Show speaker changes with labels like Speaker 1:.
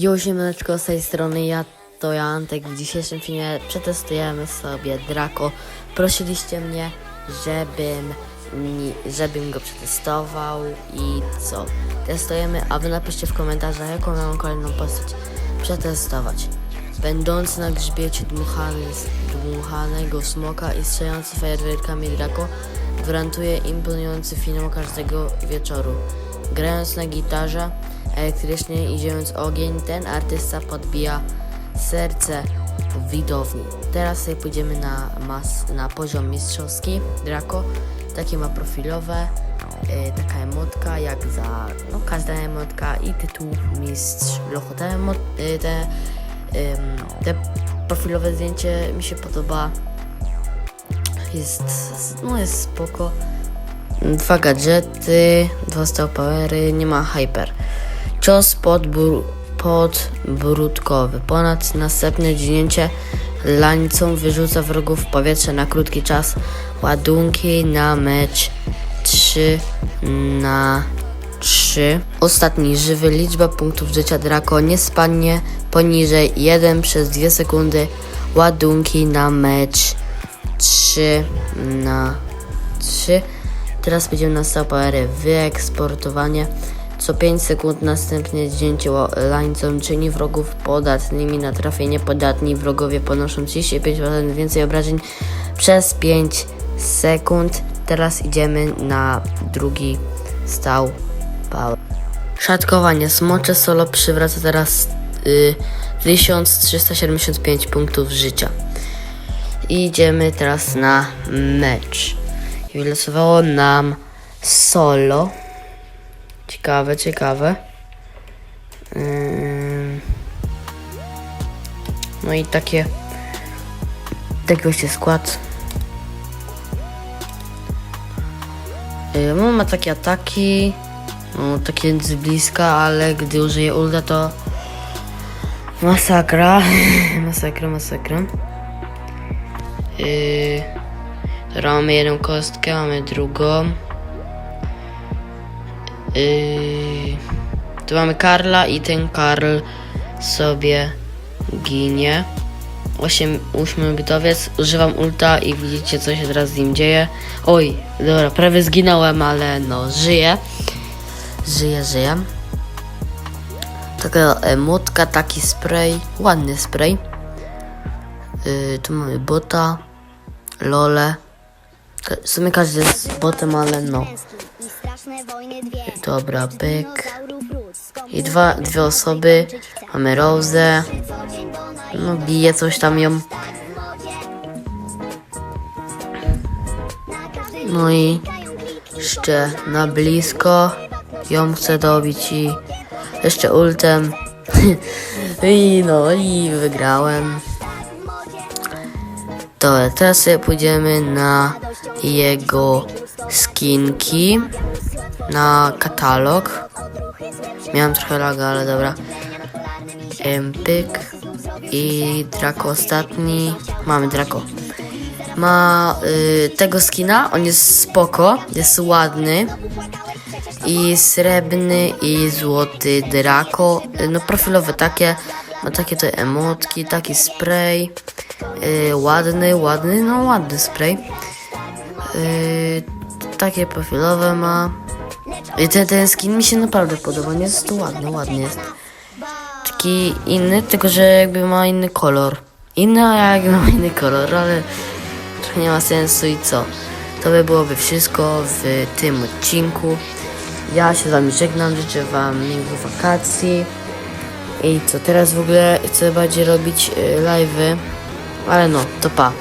Speaker 1: Jo, siemaneczko, z tej strony ja, to ja Antek. W dzisiejszym filmie przetestujemy sobie Draco. Prosiliście mnie, żebym, żebym go przetestował i co? Testujemy, a wy napiszcie w komentarzach, jaką mam kolejną postać przetestować. Będący na grzbiecie dmuchany, dmuchanego smoka i strzelający fajerwerkami Draco gwarantuje imponujący finał każdego wieczoru. Grając na gitarze elektrycznie i dziejąc ogień, ten artysta podbija serce widowni. Teraz sobie pójdziemy na, mas, na poziom mistrzowski. Draco takie ma profilowe, e, taka emotka jak za no, każda emotka i tytuł mistrz lochu. Te, e, te, em, te profilowe zdjęcie mi się podoba. Jest, no jest spoko. Dwa gadżety, dwa stał powery, nie ma hyper. Cios podbór, podbródkowy. Ponad następne dźgnięcie lańcą wyrzuca wrogów w powietrze na krótki czas. Ładunki na mecz 3 na 3. Ostatni żywy. Liczba punktów życia Draco nie spadnie poniżej 1 przez 2 sekundy. Ładunki na mecz 3 na 3. Teraz będziemy na stopery wyeksportowanie. Co 5 sekund następnie zdjęcie lańcą czyni wrogów podatnymi na trafienie. Podatni wrogowie ponoszą 35% więcej obrażeń przez 5 sekund. Teraz idziemy na drugi stał power. Szatkowanie. Smocze solo przywraca teraz y, 1375 punktów życia. Idziemy teraz na mecz. I wylosowało nam solo. Ciekawe, ciekawe. Ym. No i takie. Taki właśnie skład. Yy, no, ma takie ataki. No, takie z bliska, ale gdy użyje ulta to masakra. masakra, masakra. Yy, Teraz mamy jedną kostkę, mamy drugą. Yy, tu mamy Karla i ten Karl sobie ginie. 8, 8 bitowiec, używam ulta i widzicie co się teraz z nim dzieje. Oj, dobra, prawie zginąłem, ale no, żyję. Żyję, żyję. Taka emotka, taki spray, ładny spray. Yy, tu mamy bota, lole. W sumie każdy jest botem, ale no. Dobra, pyk. I dwa, dwie osoby. Mamy Rose. No bije coś tam ją. No i jeszcze na blisko ją chcę dobić i jeszcze ultem. I no i wygrałem. Dobra, teraz pójdziemy na jego skinki, na katalog. Miałem trochę laga, ale dobra. Pyk i Draco ostatni. Mamy Draco. Ma y, tego skina, on jest spoko, jest ładny. I srebrny i złoty Draco. Y, No profilowe takie. Ma takie te emotki, taki spray. Y, ładny, ładny, no ładny spray. Y, takie profilowe ma. Ten, ten skin mi się naprawdę podoba, nie jest to ładny, ładny jest. Taki inny, tylko że jakby ma inny kolor. Inny, a jakby ma inny kolor, ale trochę nie ma sensu i co. To by byłoby wszystko w tym odcinku. Ja się z wami żegnam, życzę wam miłych wakacji. I co teraz w ogóle chcę bardziej robić y, live'y, ale no, to pa.